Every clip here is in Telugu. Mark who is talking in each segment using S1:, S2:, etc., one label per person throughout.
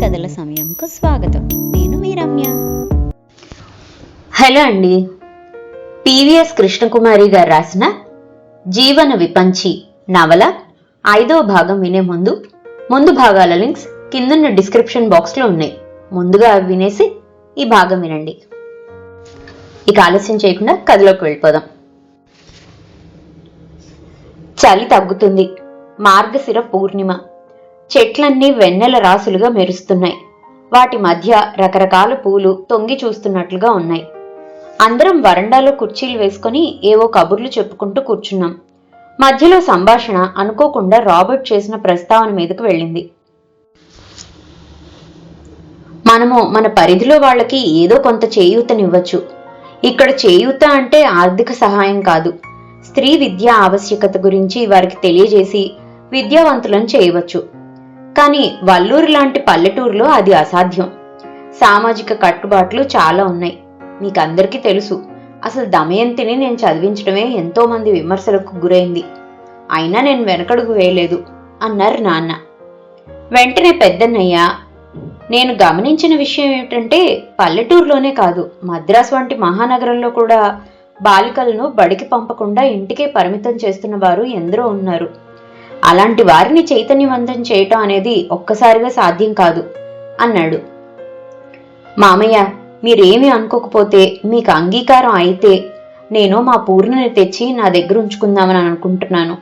S1: కథల సమయంకు స్వాగతం. నేను మీ రమ్య.
S2: హలో అండి. పివిఎస్ కృష్ణకుమారి గారు రాసిన జీవన విపంచి నవల ఐదో భాగం వినే ముందు ముందు భాగాల లింక్స్ కిందున్న డిస్క్రిప్షన్ బాక్స్లో ఉన్నాయి. ముందుగా అవి వినేసి ఈ భాగం వినండి. ఇక ఆలస్యం చేయకుండా కథలోకి వెళ్ళిపోదాం. చలి తగ్గుతుంది. మార్గశిర పూర్ణిమ. చెట్లన్నీ వెన్నెల రాసులుగా మెరుస్తున్నాయి. వాటి మధ్య రకరకాల పూలు తొంగి చూస్తున్నట్లుగా ఉన్నాయి. అందరం వరండాలో కుర్చీలు వేసుకొని ఏవో కబుర్లు చెప్పుకుంటూ కూర్చున్నాం. మధ్యలో సంభాషణ అనుకోకుండా రాబర్ట్ చేసిన ప్రస్తావన మీదకు వెళ్ళింది. మనము మన పరిధిలో వాళ్ళకి ఏదో కొంత చేయూతనివ్వచ్చు. ఇక్కడ చేయూత అంటే ఆర్థిక సహాయం కాదు. స్త్రీ విద్య ఆవశ్యకత గురించి వారికి తెలియజేసి విద్యావంతులను చేయవచ్చు. కానీ వల్లూరు లాంటి పల్లెటూరులో అది అసాధ్యం. సామాజిక కట్టుబాట్లు చాలా ఉన్నాయి. మీకందరికీ తెలుసు అసలు దమయంతిని నేను చదివించడమే ఎంతోమంది విమర్శలకు గురైంది. అయినా నేను వెనకడుగు వేయలేదు అన్నారు నాన్న. వెంటనే పెద్దన్నయ్య నేను గమనించిన విషయం ఏమిటంటే పల్లెటూరులోనే కాదు మద్రాస్ వంటి మహానగరంలో కూడా బాలికలను బడికి పంపకుండా ఇంటికే పరిమితం చేస్తున్న వారు ఎందరో ఉన్నారు. అలాంటి వారిని చైతన్యవంతం చేయటం అనేది ఒక్కసారిగా సాధ్యం కాదు అన్నాడు. మామయ్య మీరేమీ అనుకోకపోతే మీకు అంగీకారం అయితే నేను మా పూర్ణని తెచ్చి నా దగ్గర ఉంచుకుందామని అనుకుంటున్నాను.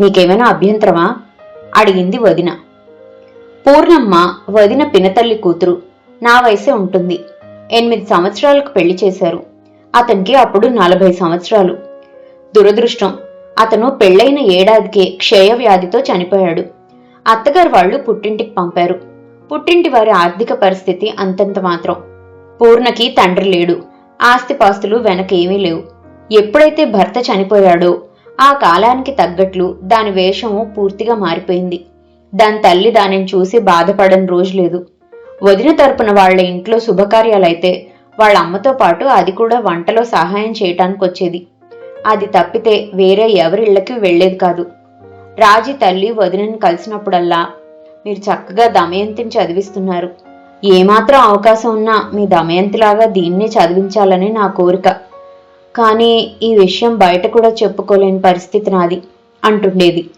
S2: మీకేమైనా అభ్యంతరమా? అడిగింది వదిన. పూర్ణమ్మ వదిన పినతల్లి కూతురు నా వయసే ఉంటుంది. ఎనిమిది సంవత్సరాలకు పెళ్ళి చేశారు. అతనికి అప్పుడు నలభై సంవత్సరాలు. దురదృష్టం అతను పెళ్ళైన ఏడాదికే క్షయవ్యాధితో చనిపోయాడు. అత్తగారు వాళ్ళు పుట్టింటికి పంపారు. పుట్టింటి వారి ఆర్థిక పరిస్థితి అంతంత మాత్రం. పూర్ణకి తండ్రి లేడు. ఆస్తిపాస్తులు వెనకేమీ లేవు. ఎప్పుడైతే భర్త చనిపోయాడో ఆ కాలానికి తగ్గట్లు దాని వేషము పూర్తిగా మారిపోయింది. దాని తల్లి దానిని చూసి బాధపడని రోజు లేదు. వదిన తరపున వాళ్ళ ఇంట్లో శుభకార్యాలైతే వాళ్ళ అమ్మతో పాటు అది కూడా వంటలో సహాయం చేయటానికి వచ్చేది అది తప్పితే వేరే ఎవరిళ్ళకి వెళ్ళేది కాదు. రాజీ తల్లి వదినని కలిసినప్పుడల్లా మీరు చక్కగా దమయంతిని చదివిస్తున్నారు. ఏమాత్రం అవకాశం ఉన్నా మీ దమయంతిలాగా దీన్నే చదివించాలని నా కోరిక. కానీ ఈ విషయం బయట కూడా చెప్పుకోలేని పరిస్థితి నాది అంటుండేది.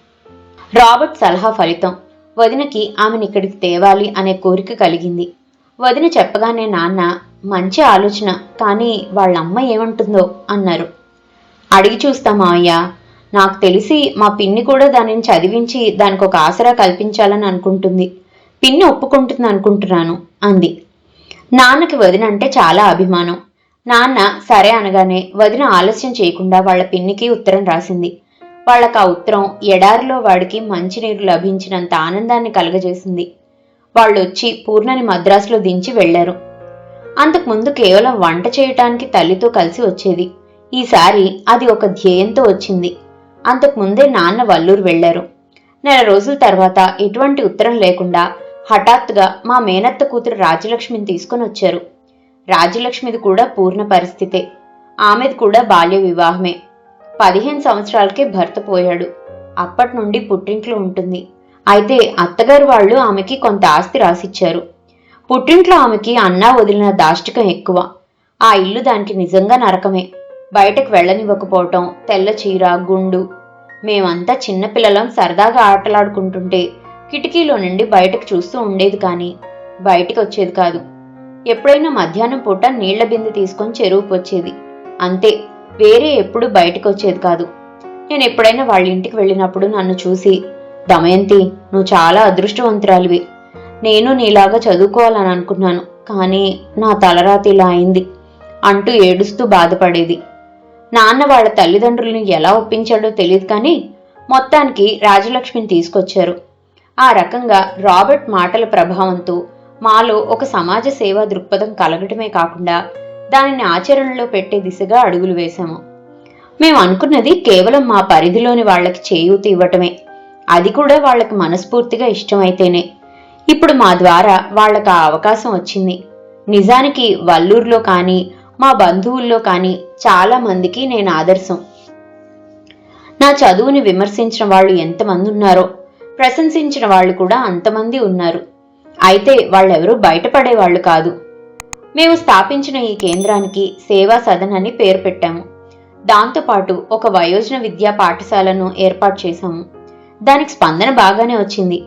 S2: రాబర్ట్ సలహా ఫలితం వదినకి ఆమెను ఇక్కడికి తేవాలి అనే కోరిక కలిగింది. వదిన చెప్పగానే నాన్న మంచి ఆలోచన కానీ వాళ్ళ అమ్మ ఏమంటుందో అన్నారు. అడిగి చూస్తా మావయ్య. నాకు తెలిసి మా పిన్ని కూడా దానిని చదివించి దానికి ఒక ఆసరా కల్పించాలని అనుకుంటుంది. పిన్ని ఒప్పుకుంటుంది అనుకుంటున్నాను అంది. నాన్నకి వదిన అంటే చాలా అభిమానం. నాన్న సరే అనగానే వదిన ఆలస్యం చేయకుండా వాళ్ళ పిన్నికి ఉత్తరం రాసింది. వాళ్ళకు ఆ ఉత్తరం ఎడారిలో వాడికి మంచినీరు లభించినంత ఆనందాన్ని కలగజేసింది. వాళ్ళు వచ్చి పూర్ణని మద్రాసులో దించి వెళ్ళారు అంతకుముందు కేవలం వంట చేయటానికి తల్లితో కలిసి వచ్చేది. ఈసారి అది ఒక ధ్యేయంతో వచ్చింది. అంతకుముందే నాన్న వల్లూరు వెళ్ళారు నెల రోజుల తర్వాత ఎటువంటి ఉత్తరం లేకుండా హఠాత్తుగా మా మేనత్త కూతురు రాజలక్ష్మిని తీసుకొని వచ్చారు. రాజలక్ష్మిది కూడా పూర్ణ పరిస్థితే. ఆమెది కూడా బాల్య వివాహమే. పదిహేను సంవత్సరాలకే భర్త పోయాడు. అప్పటి నుండి పుట్టింట్లో ఉంటుంది. అయితే అత్తగారు వాళ్ళు ఆమెకి కొంత ఆస్తి రాసిచ్చారు. పుట్టింట్లో ఆమెకి అన్నా వదిలిన దాష్టికం ఎక్కువ. ఆ ఇల్లు దానికి నిజంగా నరకమే. బయటకు వెళ్ళనివ్వకపోవటం తెల్ల చీర గుండు. మేమంతా చిన్నపిల్లలం సరదాగా ఆటలాడుకుంటుంటే కిటికీలో నుండి బయటకు చూస్తూ ఉండేది కానీ బయటికి వచ్చేది కాదు. ఎప్పుడైనా మధ్యాహ్నం పూట నీళ్ళ బిందె తీసుకొని చెరువుకు వచ్చేది. అంతే వేరే ఎప్పుడు బయటకు వచ్చేది కాదు. నేను ఎప్పుడైనా వాళ్ళ ఇంటికి వెళ్ళినప్పుడు నన్ను చూసి దమయంతి నువ్వు చాలా అదృష్టవంతురాలివి. నేను నీలాగా చదువుకోవాలని అనుకున్నాను కానీ నా తలరాతి ఇలా అయింది అంటూ ఏడుస్తూ బాధపడేది. నాన్న వాళ్ళ తల్లిదండ్రులను ఎలా ఒప్పించాడో తెలియదు కానీ మొత్తానికి రాజలక్ష్మిని తీసుకొచ్చారు. ఆ రకంగా రాబర్ట్ మాటల ప్రభావంతో మాలో ఒక సమాజ సేవా దృక్పథం కలగటమే కాకుండా దానిని ఆచరణలో పెట్టే దిశగా అడుగులు వేశాము. మేము అనుకున్నది కేవలం మా పరిధిలోని వాళ్ళకి చేయూత ఇవ్వటమే. అది కూడా వాళ్ళకి మనస్ఫూర్తిగా ఇష్టమైతేనే. ఇప్పుడు మా ద్వారా వాళ్ళకు ఆ అవకాశం వచ్చింది. నిజానికి వల్లూరులో కానీ మా బంధువుల్లో కానీ చాలా మందికి నేను ఆదర్శం. నా చదువుని విమర్శించిన వాళ్ళు ఎంతమంది ఉన్నారో ప్రశంసించిన వాళ్ళు కూడా అంతమంది ఉన్నారు. అయితే వాళ్ళెవరూ బయటపడేవాళ్ళు కాదు. మేము స్థాపించిన ఈ కేంద్రానికి సేవా సదన్ అని పేరు పెట్టాము. దాంతోపాటు ఒక వయోజన విద్యా పాఠశాలను ఏర్పాటు చేశాము. దానికి స్పందన బాగానే వచ్చింది.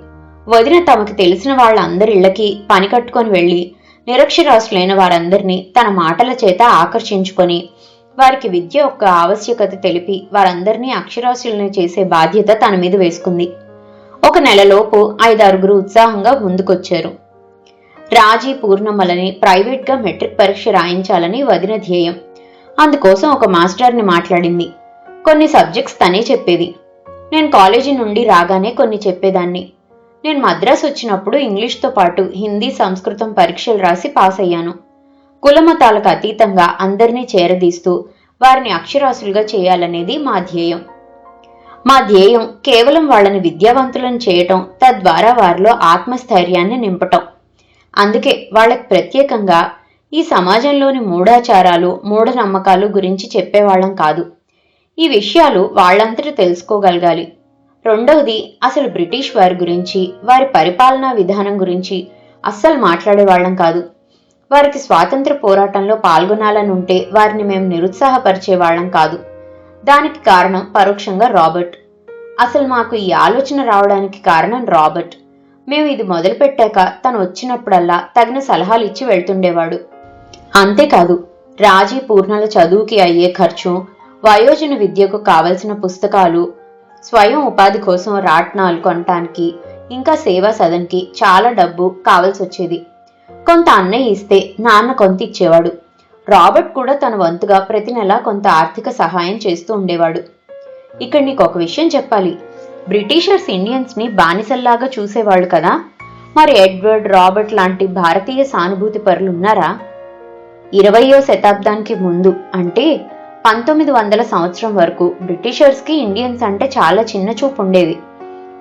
S2: వదిన తమకు తెలిసిన వాళ్ళందరిళ్ళకి పని కట్టుకొని వెళ్ళి నిరక్షరాస్యులైన వారందరినీ తన మాటల చేత ఆకర్షించుకొని వారికి విద్య యొక్క ఆవశ్యకత తెలిపి వారందరినీ అక్షరాస్యులను చేసే బాధ్యత తన మీద వేసుకుంది. ఒక నెలలోపు ఐదారుగురు ఉత్సాహంగా ముందుకొచ్చారు. రాజీ పూర్ణమ్మలని ప్రైవేట్గా మెట్రిక్ పరీక్ష రాయించాలని వదిన ధ్యేయం. అందుకోసం ఒక మాస్టర్ని మాట్లాడింది. కొన్ని సబ్జెక్ట్స్ తనే చెప్పేది. నేను కాలేజీ నుండి రాగానే కొన్ని చెప్పేదాన్ని. నేను మద్రాసు వచ్చినప్పుడు ఇంగ్లీష్తో పాటు హిందీ సంస్కృతం పరీక్షలు రాసి పాస్ అయ్యాను. కులమతాలకు అతీతంగా అందరినీ చేరదీస్తూ వారిని అక్షరాస్యులుగా చేయాలనేది మా ధ్యేయం. మా ధ్యేయం కేవలం వాళ్ళని విద్యావంతులను చేయటం తద్వారా వారిలో ఆత్మస్థైర్యాన్ని నింపటం. అందుకే వాళ్ళకి ప్రత్యేకంగా ఈ సమాజంలోని మూఢాచారాలు మూఢనమ్మకాలు గురించి చెప్పేవాళ్ళం కాదు. ఈ విషయాలు వాళ్ళంతట తెలుసుకోగలగాలి. రెండవది అసలు బ్రిటిష్ వారి గురించి వారి పరిపాలనా విధానం గురించి అస్సలు మాట్లాడేవాళ్ళం కాదు. వారికి స్వాతంత్ర పోరాటంలో పాల్గొనాలని ఉంటే వారిని మేము నిరుత్సాహపరిచేవాళ్ళం కాదు. దానికి కారణం పరోక్షంగా రాబర్ట్. అసలు మాకు ఈ ఆలోచన రావడానికి కారణం రాబర్ట్. మేము ఇది మొదలుపెట్టాక తను వచ్చినప్పుడల్లా తగిన సలహాలు ఇచ్చి వెళ్తుండేవాడు. అంతేకాదు రాజీ పూర్ణల చదువుకి అయ్యే ఖర్చు వయోజన విద్యకు కావలసిన పుస్తకాలు స్వయం ఉపాధి కోసం రాట్నాలు కొనటానికి ఇంకా సేవా సదన్కి చాలా డబ్బు కావాల్సి వచ్చేది కొంత అన్నయ్య ఇస్తే నాన్న కొంత ఇచ్చేవాడు. రాబర్ట్ కూడా తన వంతుగా ప్రతి నెల కొంత ఆర్థిక సహాయం చేస్తూ ఉండేవాడు. ఇక్కడ నీకు ఒక విషయం చెప్పాలి. బ్రిటిషర్స్ ఇండియన్స్ని బానిసల్లాగా చూసేవాళ్ళు కదా. మరి ఎడ్వర్డ్ రాబర్ట్ లాంటి భారతీయ సానుభూతి పరులున్నారా? ఇరవయో శతాబ్దానికి ముందు అంటే పంతొమ్మిది వందల సంవత్సరం వరకు బ్రిటిషర్స్కి ఇండియన్స్ అంటే చాలా చిన్న చూపు ఉండేది.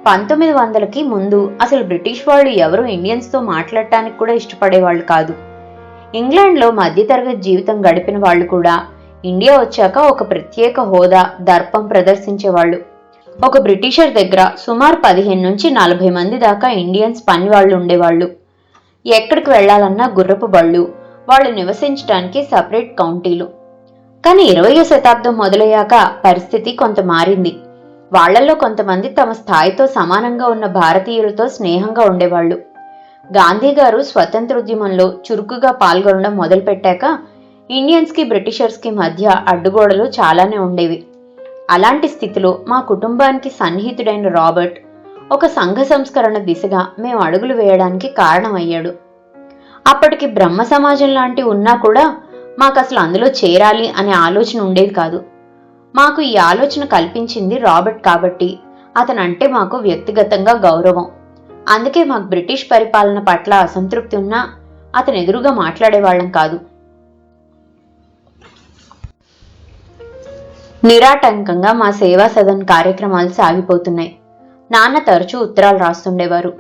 S2: పంతొమ్మిది వందలకి ముందు అసలు బ్రిటిష్ వాళ్ళు ఎవరు ఇండియన్స్తో మాట్లాడటానికి కూడా ఇష్టపడేవాళ్ళు కాదు. ఇంగ్లాండ్లో మధ్యతరగతి జీవితం గడిపిన వాళ్ళు కూడా ఇండియా వచ్చాక ఒక ప్రత్యేక హోదా దర్పం ప్రదర్శించేవాళ్ళు. ఒక బ్రిటిషర్ దగ్గర సుమారు పదిహేను నుంచి నలభై మంది దాకా ఇండియన్స్ పని వాళ్ళు ఉండేవాళ్ళు. ఎక్కడికి వెళ్ళాలన్నా గుర్రపు బళ్ళు వాళ్ళు నివసించడానికి సపరేట్ కౌంటీలు. కానీ ఇరవయో శతాబ్దం మొదలయ్యాక పరిస్థితి కొంత మారింది. వాళ్ళల్లో కొంతమంది తమ స్థాయితో సమానంగా ఉన్న భారతీయులతో స్నేహంగా ఉండేవాళ్ళు గాంధీ గారు స్వతంత్రోద్యమంలో చురుకుగా పాల్గొనడం మొదలుపెట్టాక ఇండియన్స్కి బ్రిటిషర్స్కి మధ్య అడ్డుగోడలు చాలానే ఉండేవి. అలాంటి స్థితిలో మా కుటుంబానికి సన్నిహితుడైన రాబర్ట్ ఒక సంఘ సంస్కరణ దిశగా మేము అడుగులు వేయడానికి కారణమయ్యాడు. అప్పటికి బ్రహ్మ సమాజం లాంటి ఉన్నా కూడా మాకు అసలు అందులో చేరాలి అనే ఆలోచన ఉండేది కాదు. మాకు ఈ ఆలోచన కల్పించింది రాబర్ట్ కాబట్టి. అతనంటే మాకు వ్యక్తిగతంగా గౌరవం. అందుకే మాకు బ్రిటిష్ పరిపాలన పట్ల అసంతృప్తి ఉన్నా అతను ఎదురుగా మాట్లాడేవాళ్ళం కాదు. నిరాటంకంగా మా సేవా సదన్ కార్యక్రమాలు సాగిపోతున్నాయి. నాన్న తరచూ ఉత్తరాలు రాస్తుండేవారు.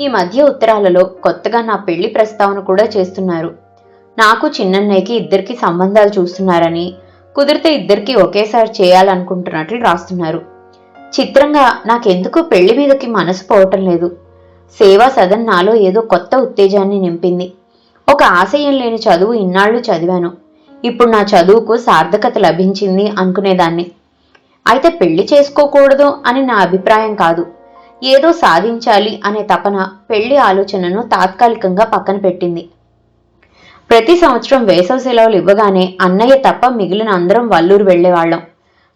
S2: ఈ మధ్య ఉత్తరాలలో కొత్తగా నా పెళ్ళి ప్రస్తావన కూడా చేస్తున్నారు. నాకు చిన్నన్నయ్యకి ఇద్దరికి సంబంధాలు చూస్తున్నారని కుదిరితే ఇద్దరికి ఒకేసారి చేయాలనుకుంటున్నట్లు రాస్తున్నారు. చిత్రంగా నాకెందుకు పెళ్ళి మీదకి మనసు పోవటం లేదు. సేవా సదన్ నాలో ఏదో కొత్త ఉత్తేజాన్ని నింపింది. ఒక ఆశయం లేని చదువు ఇన్నాళ్ళు చదివాను. ఇప్పుడు నా చదువుకు సార్థకత లభించింది అనుకునేదాన్ని. అయితే పెళ్ళి చేసుకోకూడదు అని నా అభిప్రాయం కాదు. ఏదో సాధించాలి అనే తపన పెళ్ళి ఆలోచనను తాత్కాలికంగా పక్కన పెట్టింది. ప్రతి సంవత్సరం వేసవి సెలవులు ఇవ్వగానే అన్నయ్య తప్ప మిగిలిన అందరం వల్లూరు వెళ్ళేవాళ్ళం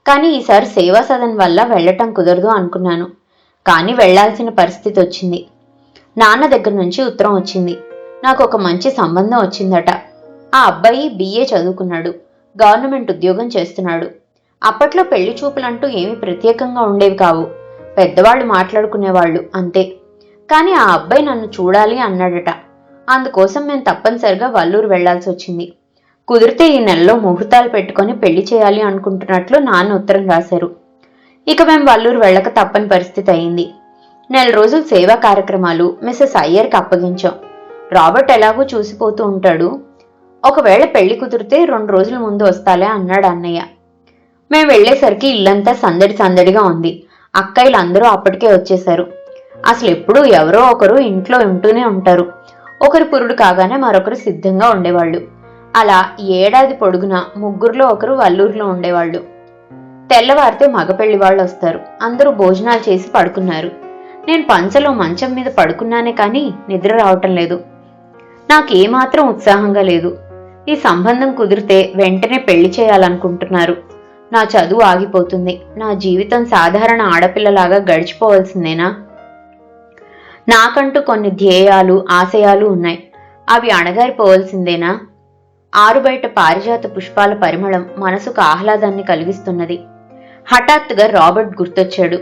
S2: కానీ ఈసారి సేవా సదన్ వల్ల వెళ్ళటం కుదరదు అనుకున్నాను. కానీ వెళ్ళాల్సిన పరిస్థితి వచ్చింది. నాన్న దగ్గర నుంచి ఉత్తరం వచ్చింది. నాకు ఒక మంచి సంబంధం వచ్చిందట. ఆ అబ్బాయి బీఏ చదువుకున్నాడు. గవర్నమెంట్ ఉద్యోగం చేస్తున్నాడు. అప్పట్లో పెళ్ళి చూపులంటూ ఏమీ ప్రత్యేకంగా ఉండేవి కావు. పెద్దవాళ్ళు మాట్లాడుకునేవాళ్ళు అంతే. కానీ ఆ అబ్బాయి నన్ను చూడాలి అన్నాడట. అందుకోసం మేము తప్పనిసరిగా వల్లూరు వెళ్ళాల్సి వచ్చింది. కుదిరితే ఈ నెలలో ముహూర్తాలు పెట్టుకొని పెళ్ళి చేయాలి అనుకుంటున్నట్లు నాన్న ఉత్తరం రాశారు. ఇక మేము వల్లూరు వెళ్ళక తప్పని పరిస్థితి అయింది. నెల రోజులు సేవా కార్యక్రమాలు మిస్సెస్ అయ్యర్కి అప్పగించాం. రాబర్ట్ ఎలాగో చూసిపోతూ ఉంటాడు. ఒకవేళ పెళ్ళి కుదిరితే రెండు రోజుల ముందు వస్తాలే అన్నాడు అన్నయ్య. మేము వెళ్ళేసరికి ఇల్లంతా సందడి సందడిగా ఉంది. అక్కయ్యలు అందరూ అప్పటికే వచ్చేశారు. అసలు ఎప్పుడూ ఎవరో ఒకరు ఇంట్లో ఉంటూనే ఉంటారు. ఒకరు పురుడు కాగానే మరొకరు సిద్ధంగా ఉండేవాళ్ళు. అలా ఏడాది పొడుగునా ముగ్గురులో ఒకరు వల్లూరులో ఉండేవాళ్ళు. తెల్లవారితే మగపెళ్ళి వాళ్ళు వస్తారు. అందరూ భోజనాలు చేసి పడుకున్నారు. నేను పంచలో మంచం మీద పడుకున్నానే కానీ నిద్ర రావటం లేదు. నాకేమాత్రం ఉత్సాహంగా లేదు. ఈ సంబంధం కుదిరితే వెంటనే పెళ్ళి చేయాలనుకుంటున్నారు. నా చదువు ఆగిపోతుంది. నా జీవితం సాధారణ ఆడపిల్లలాగా గడిచిపోవలసిందేనా? నాకంటూ కొన్ని ధ్యేయాలు ఆశయాలు ఉన్నాయి. అవి అణగారిపోవలసిందేనా? ఆరుబయట పారిజాత పుష్పాల పరిమళం మనసుకు ఆహ్లాదాన్ని కలిగిస్తున్నది. హఠాత్తుగా రాబర్ట్ గుర్తొచ్చాడు.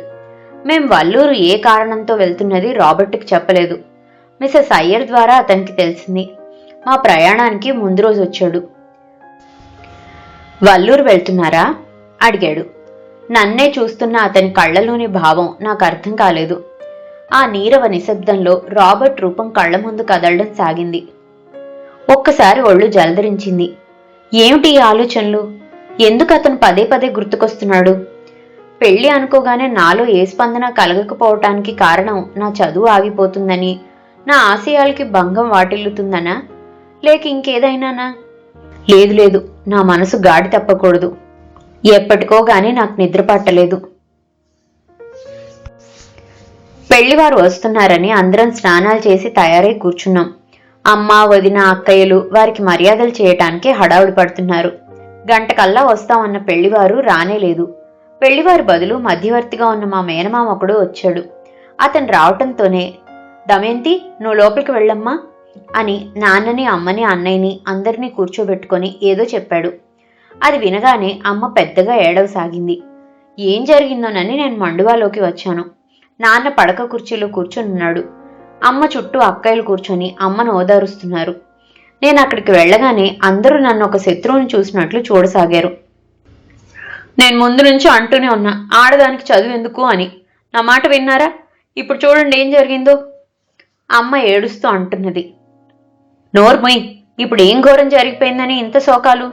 S2: మేం వల్లూరు ఏ కారణంతో వెళ్తున్నది రాబర్ట్కి చెప్పలేదు. మిసెస్ అయ్యర్ ద్వారా అతనికి తెలిసింది. మా ప్రయాణానికి ముందు రోజు వచ్చాడు. వల్లూరు వెళ్తున్నారా? అడిగాడు. నన్నే చూస్తున్న అతని కళ్ళలోని భావం నాకు అర్థం కాలేదు. ఆ నీరవ నిశ్శబ్దంలో రాబర్ట్ రూపం కళ్ళ ముందు కదలడం సాగింది. ఒక్కసారి ఒళ్ళు జలధరించింది ఏమిటి ఈ ఆలోచనలు? ఎందుకు అతను పదే పదే గుర్తుకొస్తున్నాడు? పెళ్ళి అనుకోగానే నాలో ఏ స్పందన కలగకపోవటానికి కారణం నా చదువు ఆగిపోతుందని నా ఆశయాలకి భంగం వాటిల్లుతుందనా? లేక ఇంకేదైనానా? లేదు లేదు నా మనసు గాడి తప్పకూడదు. ఎప్పటికోగానే నాకు నిద్ర పట్టలేదు. పెళ్ళివారు వస్తున్నారని అందరం స్నానాలు చేసి తయారై కూర్చున్నాం. అమ్మ వదిన అక్కయ్యలు వారికి మర్యాదలు చేయటానికి హడావుడి పడుతున్నారు. గంటకల్లా వస్తామన్న పెళ్ళివారు రానేలేదు పెళ్ళివారి బదులు మధ్యవర్తిగా ఉన్న మా మేనమామ ఒకడు వచ్చాడు. అతను రావటంతోనే దమయంతి నువ్వు లోపలికి వెళ్ళమ్మా అని నాన్నని అమ్మని అన్నయ్యని అందరినీ కూర్చోబెట్టుకొని ఏదో చెప్పాడు. అది వినగానే అమ్మ పెద్దగా ఏడవసాగింది. ఏం జరిగిందోనని నేను మండువాలోకి వచ్చాను. నాన్న పడక కుర్చీలో కూర్చొనున్నాడు. అమ్మ చుట్టూ అక్కయ్యలు కూర్చొని అమ్మను ఓదారుస్తున్నారు. నేను అక్కడికి వెళ్ళగానే అందరూ నన్ను ఒక శత్రువుని చూసినట్లు చూడసాగారు. నేను ముందు నుంచి అంటూనే ఉన్నా ఆడదానికి చదువు ఎందుకు అని. నా మాట విన్నారా? ఇప్పుడు చూడండి ఏం జరిగిందో. అమ్మ ఏడుస్తూ అంటున్నది. నోర్మొయ్ ఇప్పుడు ఏం ఘోరం జరిగిపోయిందని ఇంత శోకాలు?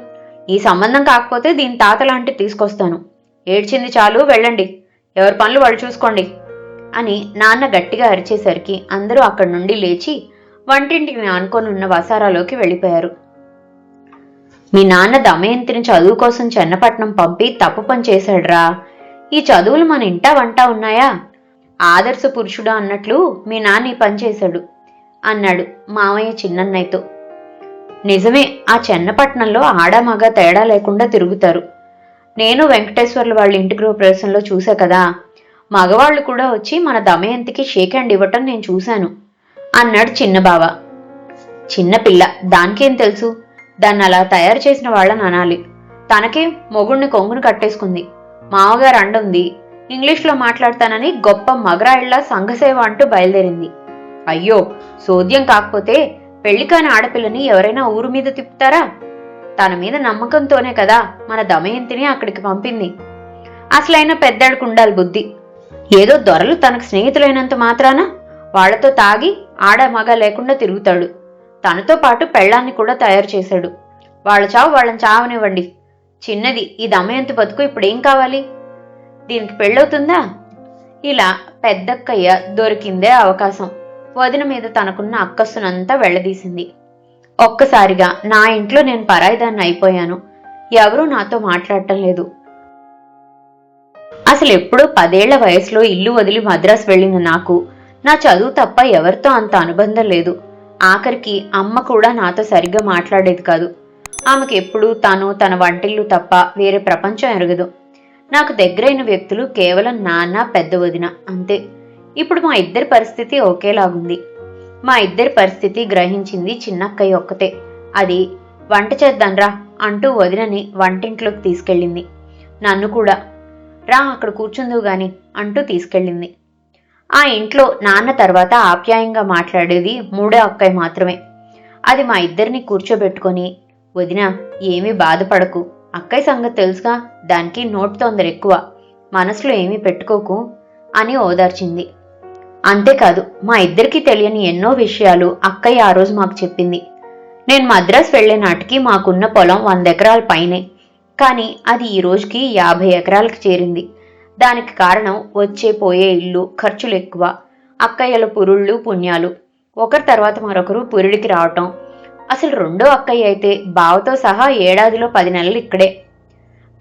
S2: ఈ సంబంధం కాకపోతే దీని తాత లాంటి తీసుకొస్తాను. ఏడ్చింది చాలు వెళ్ళండి. ఎవరి పనులు వాళ్ళు చూసుకోండి. అని నాన్న గట్టిగా అరిచేసరికి అందరూ అక్కడి నుండి లేచి వంటింటికి ఆనుకొనున్న వసారాలోకి వెళ్ళిపోయారు. మీ నాన్న దమయంతిని చదువు కోసం చెన్నపట్నం పంపి తప్పు పని చేశాడ్రా. ఈ చదువులు మన ఇంటా వంట ఉన్నాయా? ఆదర్శ పురుషుడు అన్నట్లు మీ నాన్న ఈ పని చేశాడు అన్నాడు మామయ్య చిన్నన్నయ్యతో. నిజమే ఆ చెన్నపట్నంలో ఆడ మగ తేడా లేకుండా తిరుగుతారు. నేను వెంకటేశ్వర్లు వాళ్ళ ఇంటి గృహప్రవేశంలో చూసా కదా మగవాళ్ళు కూడా వచ్చి మన దమయంతికి షేక్ హ్యాండ్ ఇవ్వటం నేను చూశాను అన్నాడు చిన్న బావ. చిన్నపిల్ల దానికేం తెలుసు? దాన్ని అలా తయారు చేసిన వాళ్ళని అనాలి. తనకే మొగుణ్ణి కొంగును కట్టేసుకుంది. మామగారు అండుంది. ఇంగ్లీష్లో మాట్లాడతానని గొప్ప మగరాయిళ్ళ సంఘసేవ అంటూ బయలుదేరింది. అయ్యో సోద్యం కాకపోతే పెళ్ళికాని ఆడపిల్లని ఎవరైనా ఊరు మీద తిప్పుతారా? తన మీద నమ్మకంతోనే కదా మన దమయంతిని అక్కడికి పంపింది. అసలైన పెద్దాడుకుండాలి బుద్ధి. ఏదో దొరలు తనకు స్నేహితులైనంత మాత్రాన వాళ్ళతో తాగి ఆడ మగ లేకుండా తిరుగుతాడు. తనతో పాటు పెళ్ళాన్ని కూడా తయారు చేశాడు. వాళ్ళ చావు వాళ్ళని చావనివ్వండి. చిన్నది ఈ దమయంతి బతుకు ఇప్పుడేం కావాలి? దీనికి పెళ్ళవుతుందా? ఇలా పెద్దక్కయ్య దొరికిందే అవకాశం. వదిన మీద తనకున్న అక్కస్సునంతా వెళ్ళదీసింది ఒక్కసారిగా నా ఇంట్లో నేను పరాయిదాన్ని అయిపోయాను. ఎవరూ నాతో మాట్లాడటం లేదు. అసలు ఎప్పుడో పదేళ్ళ వయసులో ఇల్లు వదిలి మద్రాసు వెళ్ళిన నాకు నా చదువు తప్ప ఎవరితో అంత అనుబంధం లేదు. ఆఖరికి అమ్మ కూడా నాతో సరిగ్గా మాట్లాడేది కాదు. ఆమెకి ఎప్పుడూ తాను తన వంటిల్లు తప్ప వేరే ప్రపంచం ఎరగదు. నాకు దగ్గరైన వ్యక్తులు కేవలం నాన్న పెద్ద వదిన అంతే. ఇప్పుడు మా ఇద్దరి పరిస్థితి ఒకేలాగుంది. మా ఇద్దరి పరిస్థితి గ్రహించింది చిన్నక్కయ్య ఒక్కతే. అది వంట చేద్దాంరా అంటూ వదినని వంటింట్లోకి తీసుకెళ్ళింది. నన్ను కూడా. రా అక్కడ కూర్చుందువు గాని అంటూ తీసుకెళ్ళింది. ఆ ఇంట్లో నాన్న తర్వాత ఆప్యాయంగా మాట్లాడేది మూడో అక్కయ్య మాత్రమే. అది మా ఇద్దరిని కూర్చోబెట్టుకొని వదిన ఏమీ బాధపడకు. అక్కయ్య సంగతి తెలుసుగా? దానికి నోటి తొందర ఎక్కువ మనసులో ఏమీ పెట్టుకోకు అని ఓదార్చింది. అంతేకాదు మా ఇద్దరికీ తెలియని ఎన్నో విషయాలు అక్కయ్య ఆ రోజు మాకు చెప్పింది. నేను మద్రాసు వెళ్ళే నాటికి మాకున్న పొలం వంద ఎకరాల పైనే. కానీ అది ఈ రోజుకి యాభై ఎకరాలకు చేరింది. దానికి కారణం వచ్చే పోయే ఇల్లు ఖర్చులు ఎక్కువ అక్కయ్యల పురుళ్ళు పుణ్యాలు. ఒకరి తర్వాత మరొకరు పురుడికి రావటం. అసలు రెండో అక్కయ్య అయితే బావతో సహా ఏడాదిలో పది నెలలు ఇక్కడే.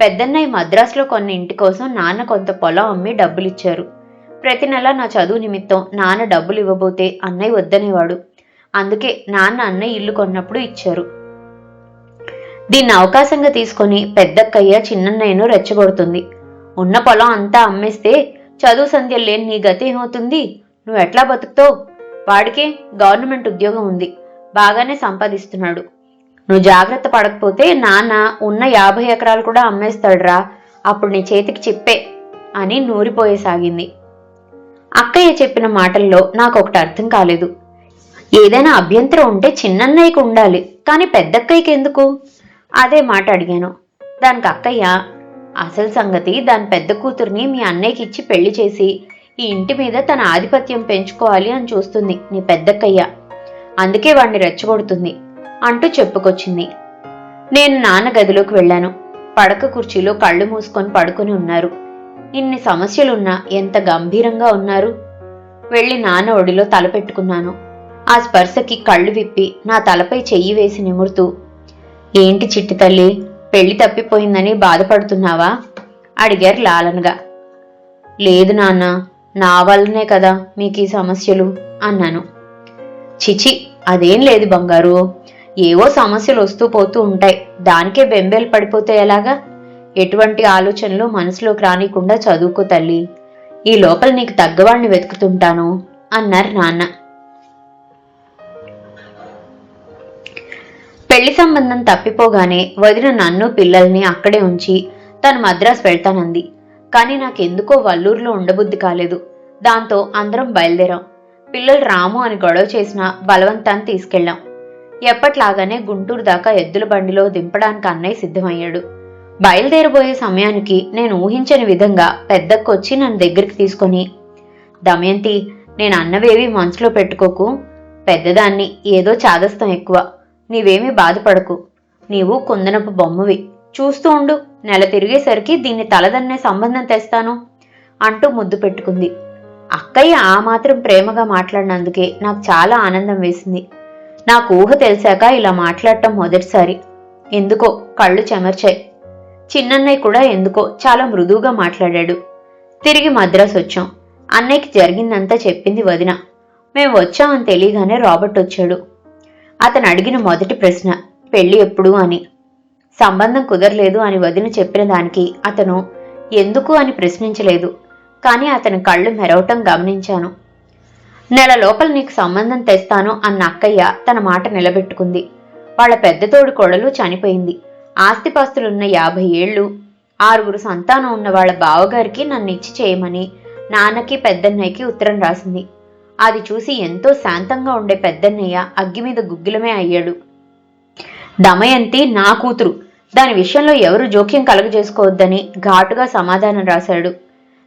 S2: పెద్దన్నయ్య మద్రాసులో కొన్ని ఇంటి కోసం నాన్న కొంత పొలం అమ్మి డబ్బులిచ్చారు. ప్రతి నెల నా చదువు నిమిత్తం నాన్న డబ్బులు ఇవ్వబోతే అన్నయ్య వద్దనేవాడు. అందుకే నాన్న అన్నయ్య ఇల్లు కొన్నప్పుడు ఇచ్చారు. దీన్ని అవకాశంగా తీసుకొని పెద్దక్కయ్య చిన్నన్నయ్యను రెచ్చగొడుతుంది. ఉన్న పొలం అంతా అమ్మేస్తే చదువు సంధ్య లేని నీ గతి ఏమవుతుంది? నువ్వు ఎట్లా బతుకుతావు? వాడికే గవర్నమెంట్ ఉద్యోగం ఉంది. బాగానే సంపాదిస్తున్నాడు. నువ్వు జాగ్రత్త పడకపోతే నాన్న ఉన్న యాభై ఎకరాలు కూడా అమ్మేస్తాడురా. అప్పుడు నీ చేతికి చిప్పే అని నూరిపోయేసాగింది. అక్కయ్య చెప్పిన మాటల్లో నాకు ఒకటి అర్థం కాలేదు. ఏదైనా అభ్యంతరం ఉంటే చిన్నన్నయ్యకు ఉండాలి. కానీ పెద్దక్కయ్యకి ఎందుకు అదే మాట అడిగాను. దానికి అక్కయ్య అసలు సంగతి దాని పెద్ద కూతుర్ని మీ అన్నయ్యకి ఇచ్చి పెళ్ళి చేసి ఈ ఇంటి మీద తన ఆధిపత్యం పెంచుకోవాలి అని చూస్తుంది నీ పెద్దక్కయ్య. అందుకే వాణ్ణి రెచ్చగొడుతుంది అంటూ చెప్పుకొచ్చింది. నేను నాన్న గదిలోకి వెళ్ళాను. పడక కుర్చీలో కళ్ళు మూసుకొని పడుకొని ఉన్నారు. ఇన్ని సమస్యలున్నా ఎంత గంభీరంగా ఉన్నారు? వెళ్ళి నాన్న ఒడిలో తలపెట్టుకున్నాను ఆ స్పర్శకి కళ్ళు విప్పి నా తలపై చెయ్యి వేసి నిమురుతూ ఏంటి చిట్టి తల్లి? పెళ్ళి తప్పిపోయిందని బాధపడుతున్నావా? అడిగారు లాలనగా. లేదు నాన్న నా వల్లనే కదా మీకు ఈ సమస్యలు అన్నాను. చిచి అదేం లేదు బంగారు. ఏవో సమస్యలు వస్తూ పోతూ ఉంటాయి. దానికే బెంబేలు పడిపోతే ఎలాగా? ఎటువంటి ఆలోచనలు మనసులోకి రానికుండా చదువుకో తల్లి. ఈ లోపల నీకు తగ్గవాడిని వెతుకుతుంటాను అన్నారు నాన్న. పెళ్ళి సంబంధం తప్పిపోగానే వదిన నన్ను పిల్లల్ని అక్కడే ఉంచి తను మద్రాసు వెళ్తానంది. కానీ నాకెందుకో వల్లూరులో ఉండబుద్ధి కాలేదు. దాంతో అందరం బయలుదేరాం. పిల్లలు రాము అని గొడవ చేసిన బలవంతాన్ని తీసుకెళ్ళాం. ఎప్పట్లాగానే గుంటూరు దాకా ఎద్దుల బండిలో దింపడానికి అన్నయ్య సిద్ధమయ్యాడు. బయలుదేరబోయే సమయానికి నేను ఊహించని విధంగా పెద్దక్కొచ్చి నన్ను దగ్గరికి తీసుకొని దమయంతి నేను అన్నవేవి మనసులో పెట్టుకోకు. పెద్దదాన్ని ఏదో చాదస్తం ఎక్కువ. నీవేమీ బాధపడకు. నీవు కుందనపు బొమ్మవి. చూస్తూ ఉండు. నెల తిరిగేసరికి దీన్ని తలదన్నే సంబంధం తెస్తాను అంటూ ముద్దు పెట్టుకుంది. అక్కయ్య ఆ మాత్రం ప్రేమగా మాట్లాడినందుకే నాకు చాలా ఆనందం వేసింది. నాకు ఊహ తెలిసాక ఇలా మాట్లాడటం మొదటిసారి. ఎందుకో కళ్ళు చెమర్చాయి. చిన్నన్నయ్య కూడా ఎందుకో చాలా మృదువుగా మాట్లాడాడు. తిరిగి మద్రాసు వచ్చాం. అన్నయ్యకి జరిగిందంతా చెప్పింది వదిన. మేము వచ్చామని తెలియగానే రాబర్ట్ వచ్చాడు. అతను అడిగిన మొదటి ప్రశ్న పెళ్ళి ఎప్పుడు? అని. సంబంధం కుదరలేదు అని వదిన చెప్పిన దానికి అతను ఎందుకు? అని ప్రశ్నించలేదు. కానీ అతని కళ్ళు మెరవటం గమనించాను. నెల లోపల నీకు సంబంధం తెస్తాను అన్న అక్కయ్య తన మాట నిలబెట్టుకుంది. వాళ్ళ పెద్ద తోడు కొడలు చనిపోయింది. ఆస్తిపాస్తులున్న యాభై ఏళ్ళు ఆరుగురు సంతానం ఉన్న వాళ్ళ బావగారికి నన్ను ఇచ్చి చేయమని నాన్నకి పెద్దన్నయ్యకి ఉత్తరం రాసింది. అది చూసి ఎంతో శాంతంగా ఉండే పెద్దన్నయ్య అగ్గి మీద గుగ్గిలమే అయ్యాడు. దమయంతి నా కూతురు దాని విషయంలో ఎవరు జోక్యం కలుగజేసుకోవద్దని ఘాటుగా సమాధానం రాశాడు.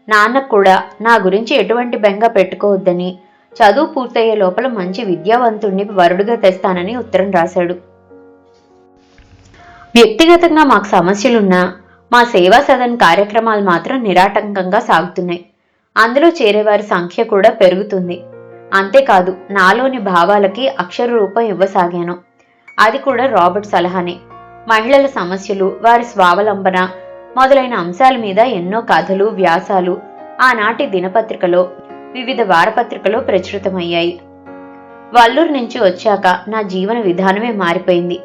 S2: నాన్నకు కూడా నా గురించి ఎటువంటి బెంగ పెట్టుకోవద్దని చదువు పూర్తయ్యే లోపల మంచి విద్యావంతుణ్ణి వరుడుగా తెస్తానని ఉత్తరం రాశాడు. వ్యక్తిగతంగా మాకు సమస్యలున్నా మా సేవా సదన్ కార్యక్రమాలు మాత్రం నిరాటంకంగా సాగుతున్నాయి. అందులో చేరేవారి సంఖ్య కూడా పెరుగుతుంది. అంతేకాదు నాలోని భావాలకి అక్షర రూపం ఇవ్వసాగాను. అది కూడా రాబర్ట్ సలహానే. మహిళల సమస్యలు వారి స్వావలంబన మొదలైన అంశాల మీద ఎన్నో కథలు వ్యాసాలు ఆనాటి దినపత్రికలో వివిధ వారపత్రికలో ప్రచురితమయ్యాయి. వల్లూరు నుంచి వచ్చాక నా జీవన విధానమే మారిపోయింది.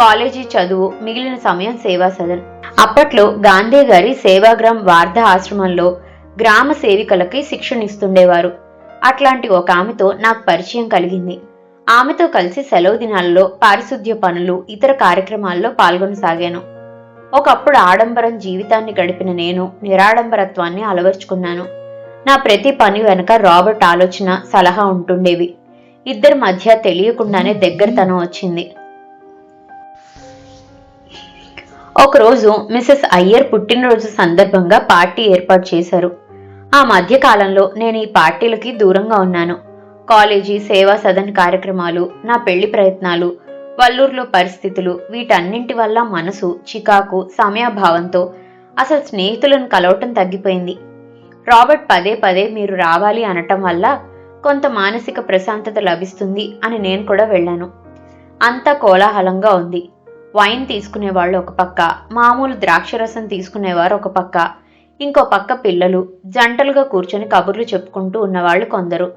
S2: కాలేజీ చదువు మిగిలిన సమయం సేవా సదన్. అప్పట్లో గాంధీ గారి సేవాగ్రామ్ వార్ధ ఆశ్రమంలో గ్రామ సేవికలకి శిక్షణ ఇస్తుండేవారు అట్లాంటి ఒక ఆమెతో నాకు పరిచయం కలిగింది. ఆమెతో కలిసి సెలవు దినాల్లో పారిశుద్ధ్య పనులు ఇతర కార్యక్రమాల్లో పాల్గొనసాగాను. ఒకప్పుడు ఆడంబరం జీవితాన్ని గడిపిన నేను నిరాడంబరత్వాన్ని అలవర్చుకున్నాను. నా ప్రతి పని వెనుక రాబర్ట్ ఆలోచన సలహా ఉంటుండేవి. ఇద్దరి మధ్య తెలియకుండానే దగ్గరతనం వచ్చింది. ఒకరోజు మిసెస్ అయ్యర్ పుట్టినరోజు సందర్భంగా పార్టీ ఏర్పాటు చేశారు. ఆ మధ్య కాలంలో నేను ఈ పార్టీలకి దూరంగా ఉన్నాను. కాలేజీ సేవా సదన్ కార్యక్రమాలు నా పెళ్ళి ప్రయత్నాలు వల్లూరులో పరిస్థితులు వీటన్నింటి వల్ల మనసు చికాకు సమయాభావంతో అసలు స్నేహితులను కలవటం తగ్గిపోయింది. రాబర్ట్ పదే పదే మీరు రావాలి అనటం వల్ల కొంత మానసిక ప్రశాంతత లభిస్తుంది అని నేను కూడా వెళ్ళాను. అంతా కోలాహలంగా ఉంది. వైన్ తీసుకునేవాళ్ళు ఒక పక్క మామూలు ద్రాక్షరసం తీసుకునేవారు ఒక పక్క ఇంకో పక్క పిల్లలు జంటలుగా కూర్చొని కబుర్లు చెప్పుకుంటూ ఉన్నవాళ్ళు కొందరు.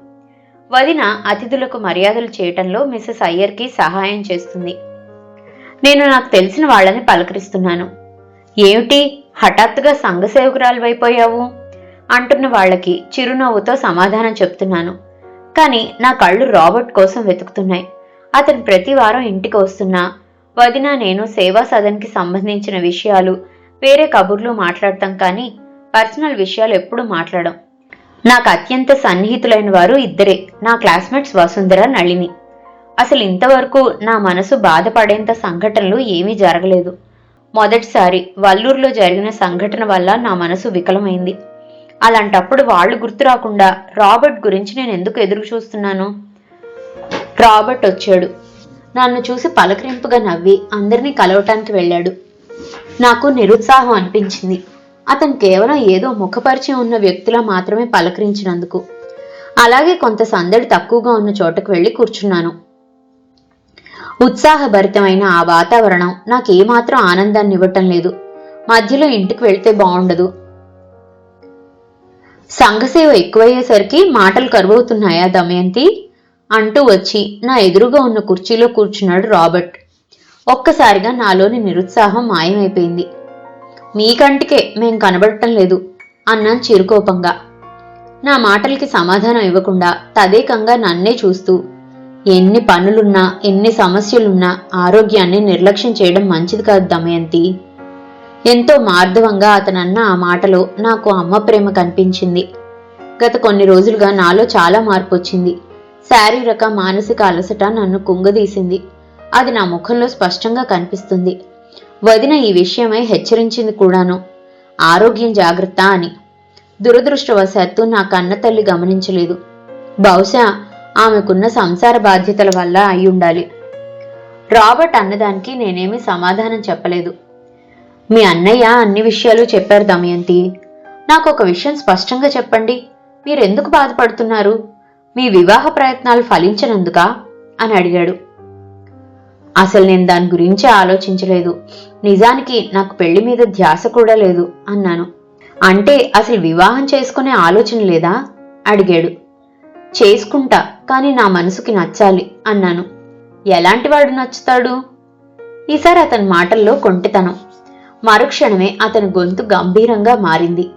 S2: వదిన అతిథులకు మర్యాదలు చేయటంలో మిసెస్ అయ్యర్కి సహాయం చేస్తుంది. నేను నాకు తెలిసిన వాళ్ళని పలకరిస్తున్నాను. ఏమిటి? హఠాత్తుగా సంఘసేవకురాలివైపోయావు అంటున్న వాళ్ళకి చిరునవ్వుతో సమాధానం చెప్తున్నాను. కానీ నా కళ్ళు రాబర్ట్ కోసం వెతుకుతున్నాయి. అతను ప్రతి వారం ఇంటికి వస్తున్నా వదిన నేను సేవా సదన్కి సంబంధించిన విషయాలు వేరే కబుర్లు మాట్లాడతాం కానీ పర్సనల్ విషయాలు ఎప్పుడు మాట్లాడం నాకు అత్యంత సన్నిహితులైన వారు ఇద్దరే నా క్లాస్మేట్స్ వసుంధర నళిని. అసలు ఇంతవరకు నా మనసు బాధపడేంత సంఘటనలు ఏమీ జరగలేదు. మొదటిసారి వల్లూరులో జరిగిన సంఘటన వల్ల నా మనసు వికలమైంది. అలాంటప్పుడు వాళ్ళు గుర్తు రాకుండా రాబర్ట్ గురించి నేను ఎందుకు ఎదురు చూస్తున్నాను? రాబర్ట్ వచ్చాడు. నన్ను చూసి పలకరింపుగా నవ్వి అందరినీ కలవటానికి వెళ్ళాడు. నాకు నిరుత్సాహం అనిపించింది. అతను కేవలం ఏదో ముఖపరిచయం ఉన్న వ్యక్తిలా మాత్రమే పలకరించినందుకు. అలాగే కొంత సందడి తక్కువగా ఉన్న చోటకు వెళ్ళి కూర్చున్నాను. ఉత్సాహభరితమైన ఆ వాతావరణం నాకు ఏమాత్రం ఆనందాన్ని ఇవ్వటం లేదు. మధ్యలో ఇంటికి వెళ్తే బాగుండదు సంఘసేవ ఎక్కువయ్యేసరికి మాటలు కరువవుతున్నాయా దమయంతి? అంటూ వచ్చి నా ఎదురుగా ఉన్న కుర్చీలో కూర్చున్నాడు రాబర్ట్. ఒక్కసారిగా నాలోని నిరుత్సాహం మాయమైపోయింది. మీ కంటికే మేం కనబడటం లేదు అన్నాను చిరుకోపంగా. నా మాటలకి సమాధానం ఇవ్వకుండా తదేకంగా నన్నే చూస్తూ ఎన్ని పనులున్నా ఎన్ని సమస్యలున్నా ఆరోగ్యాన్ని నిర్లక్ష్యం చేయడం మంచిది కాదు దమయంతి. ఎంతో మార్ధవంగా అతనన్న ఆ మాటలో నాకు అమ్మ ప్రేమ కనిపించింది. గత కొన్ని రోజులుగా నాలో చాలా మార్పు వచ్చింది శారీరక మానసిక అలసట నన్ను కుంగదీసింది. అది నా ముఖంలో స్పష్టంగా కనిపిస్తుంది. వదిన ఈ విషయమై హెచ్చరించింది కూడాను. ఆరోగ్యం జాగ్రత్త అని. దురదృష్టవశాత్తు నా కన్న తల్లి గమనించలేదు. బహుశా ఆమెకున్న సంసార బాధ్యతల వల్ల అయి ఉండాలి రాబర్ట్ అన్నదానికి నేనేమీ సమాధానం చెప్పలేదు. మీ అన్నయ్య అన్ని విషయాలు చెప్పారు దమయంతి. నాకు ఒక విషయం స్పష్టంగా చెప్పండి. మీరెందుకు బాధపడుతున్నారు? మీ వివాహ ప్రయత్నాలు ఫలించనందుకా? అని అడిగాడు. అసలు నేను దాని గురించి ఆలోచించలేదు. నిజానికి నాకు పెళ్ళి మీద ధ్యాస కూడా లేదు అన్నాను. అంటే అసలు వివాహం చేసుకునే ఆలోచన లేదా? అడిగాడు. చేసుకుంటా కానీ నా మనసుకి నచ్చాలి అన్నాను. ఎలాంటి వాడు నచ్చుతాడు? ఈసారి అతని మాటల్లో కొంటితనం. మరుక్షణమే అతని గొంతు గంభీరంగా మారింది.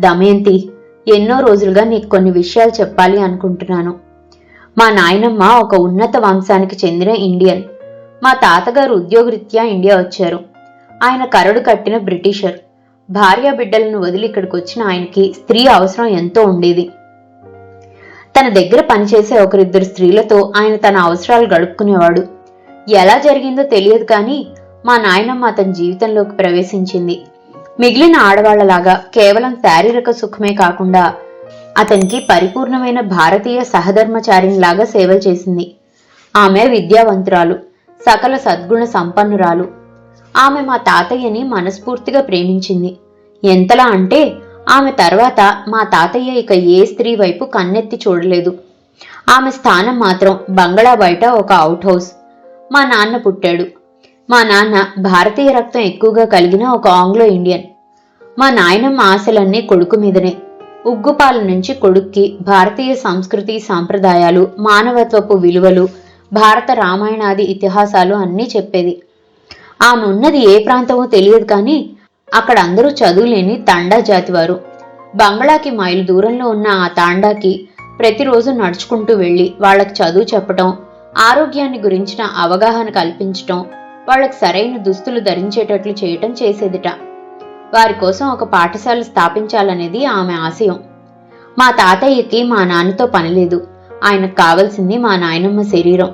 S2: దమయంతి ఎన్నో రోజులుగా నీకు కొన్ని విషయాలు చెప్పాలి అనుకుంటున్నాను. మా నాయనమ్మ ఒక ఉన్నత వంశానికి చెందిన ఇండియన్. మా తాతగారు ఉద్యోగరీత్యా ఇండియా వచ్చారు. ఆయన కరడు కట్టిన బ్రిటిషర్. భార్య బిడ్డలను వదిలి ఇక్కడికి వచ్చిన ఆయనకి స్త్రీ అవసరం ఎంతో ఉండేది. తన దగ్గర పనిచేసే ఒకరిద్దరు స్త్రీలతో ఆయన తన అవసరాలు గడుపుకునేవాడు. ఎలా జరిగిందో తెలియదు కానీ మా నాయనమ్మ అతని జీవితంలోకి ప్రవేశించింది. మిగిలిన ఆడవాళ్ళలాగా కేవలం శారీరక సుఖమే కాకుండా అతనికి పరిపూర్ణమైన భారతీయ సహధర్మచారినిలాగా సేవలు చేసింది. ఆమె విద్యావంతురాలు. సకల సద్గుణ సంపన్నురాలు. ఆమె మా తాతయ్యని మనస్ఫూర్తిగా ప్రేమించింది. ఎంతలా అంటే ఆమె తర్వాత మా తాతయ్య ఇక ఏ స్త్రీ వైపు కన్నెత్తి చూడలేదు. ఆమె స్థానం మాత్రం బంగళా బయట ఒక అవుట్ హౌస్. మా నాన్న పుట్టాడు. మా నాన్న భారతీయ రక్తం ఎక్కువగా కలిగిన ఒక ఆంగ్లో ఇండియన్. మా నాయనమ్మ ఆశలన్నీ కొడుకు మీదనే. ఉగ్గుపాల నుంచి కొడుక్కి భారతీయ సంస్కృతి సాంప్రదాయాలు మానవత్వపు విలువలు భారత రామాయణాది ఇతిహాసాలు అన్నీ చెప్పేది. ఆమె ఉన్నది ఏ ప్రాంతమో తెలియదు కానీ అక్కడ అందరూ చదువులేని తాండా జాతివారు. బంగ్లాకి మైలు దూరంలో ఉన్న ఆ తాండాకి ప్రతిరోజు నడుచుకుంటూ వెళ్ళి వాళ్ళకి చదువు చెప్పటం ఆరోగ్యాన్ని గురించిన అవగాహన కల్పించటం వాళ్ళకి సరైన దుస్తులు ధరించేటట్లు చేయటం చేసేదిట. వారి కోసం ఒక పాఠశాల స్థాపించాలనేది ఆమె ఆశయం. మా తాతయ్యకి మా నాన్నతో పనిలేదు ఆయనకు కావలసింది మా నాయనమ్మ శరీరం.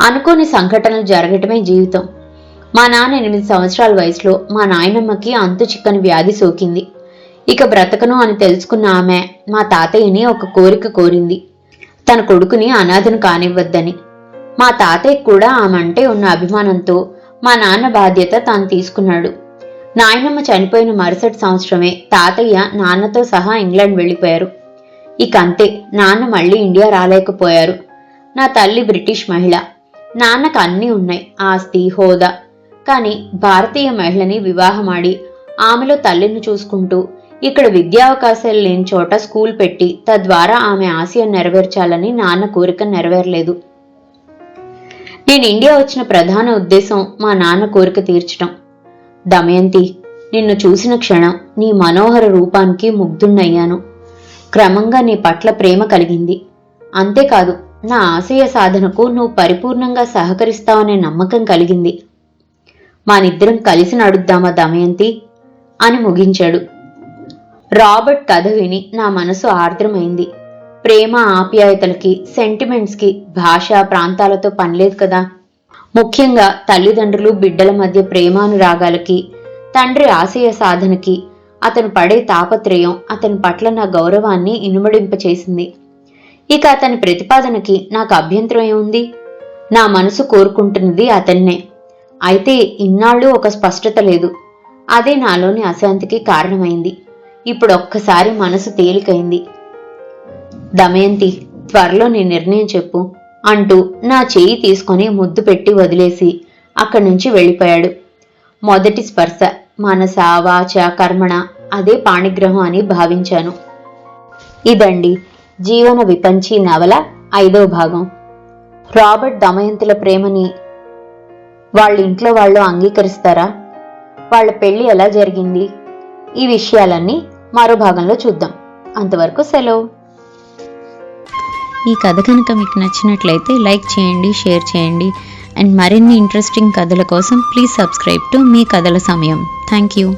S2: అనుకోని సంఘటనలు జరగటమే జీవితం. మా నాన్న ఎనిమిది సంవత్సరాల వయసులో మా నాయనమ్మకి అంతు చిక్కని వ్యాధి సోకింది. ఇక బ్రతకను అని తెలుసుకున్న ఆమె మా తాతయ్యని ఒక కోరిక కోరింది. తన కొడుకుని అనాథను కానివ్వద్దని. మా తాతయ్య కూడా ఆమె అంటే ఉన్న అభిమానంతో మా నాన్న బాధ్యత తాను తీసుకున్నాడు. నాయనమ్మ చనిపోయిన మరుసటి సంవత్సరమే తాతయ్య నాన్నతో సహా ఇంగ్లాండ్ వెళ్ళిపోయారు. ఇక అంతే నాన్న మళ్ళీ ఇండియా రాలేకపోయారు. నా తల్లి బ్రిటిష్ మహిళ. నాన్నకు అన్నీ ఉన్నాయి ఆస్తి హోదా. కానీ భారతీయ మహిళని వివాహమాడి ఆమెలో తల్లిని చూసుకుంటూ ఇక్కడ విద్యావకాశాలు లేని చోట స్కూల్ పెట్టి తద్వారా ఆమె ఆశయం నెరవేర్చాలని నాన్న కోరిక నెరవేరలేదు. నేను ఇండియా వచ్చిన ప్రధాన ఉద్దేశం మా నాన్న కోరిక తీర్చడం దమయంతి నిన్ను చూసిన క్షణం నీ మనోహర రూపానికి ముగ్ధున్నయ్యాను క్రమంగా నీ పట్ల ప్రేమ కలిగింది. అంతేకాదు నా ఆశయ సాధనకు నువ్వు పరిపూర్ణంగా సహకరిస్తావనే నమ్మకం కలిగింది. మానిద్దరం కలిసి నడుద్దామా దమయంతి? అని ముగించాడు. రాబర్ట్ కథ విని నా మనసు ఆర్ద్రమైంది. ప్రేమ ఆప్యాయతలకి సెంటిమెంట్స్కి భాష ప్రాంతాలతో పనిలేదు కదా. ముఖ్యంగా తల్లిదండ్రులు బిడ్డల మధ్య ప్రేమానురాగాలకి తండ్రి ఆశయ సాధనకి అతను పడే తాపత్రయం అతని పట్ల నా గౌరవాన్ని ఇనుమడింపచేసింది. ఇక అతని ప్రతిపాదనకి నాకు అభ్యంతరం ఏముంది నా మనసు కోరుకుంటున్నది అతన్నే. అయితే ఇన్నాళ్ళు ఒక స్పష్టత లేదు. అదే నాలోని అశాంతికి కారణమైంది. ఇప్పుడు ఒక్కసారి మనసు తేలికైంది. దమయంతి త్వరలో నీ నిర్ణయం చెప్పు అంటూ నా చేయి తీసుకొని ముద్దు పెట్టి వదిలేసి అక్కడి నుంచి వెళ్ళిపోయాడు. మొదటి స్పర్శ మనస వాచ కర్మణ అదే పాణిగ్రహం అని భావించాను. ఇదండి జీవన విపంచి నవల ఐదో భాగం. రాబర్ట్ దమయంతుల ప్రేమని వాళ్ళ ఇంట్లో వాళ్ళు అంగీకరిస్తారా? వాళ్ళ పెళ్ళి ఎలా జరిగింది? ఈ విషయాలన్నీ మరో భాగంలో చూద్దాం. అంతవరకు సెలవు.
S1: ఈ కథ కనుక మీకు నచ్చినట్లయితే లైక్ చేయండి షేర్ చేయండి అండ్ మరిన్ని ఇంట్రెస్టింగ్ కథల కోసం ప్లీజ్ సబ్స్క్రైబ్ టు మీ కథల సమయం. Thank you.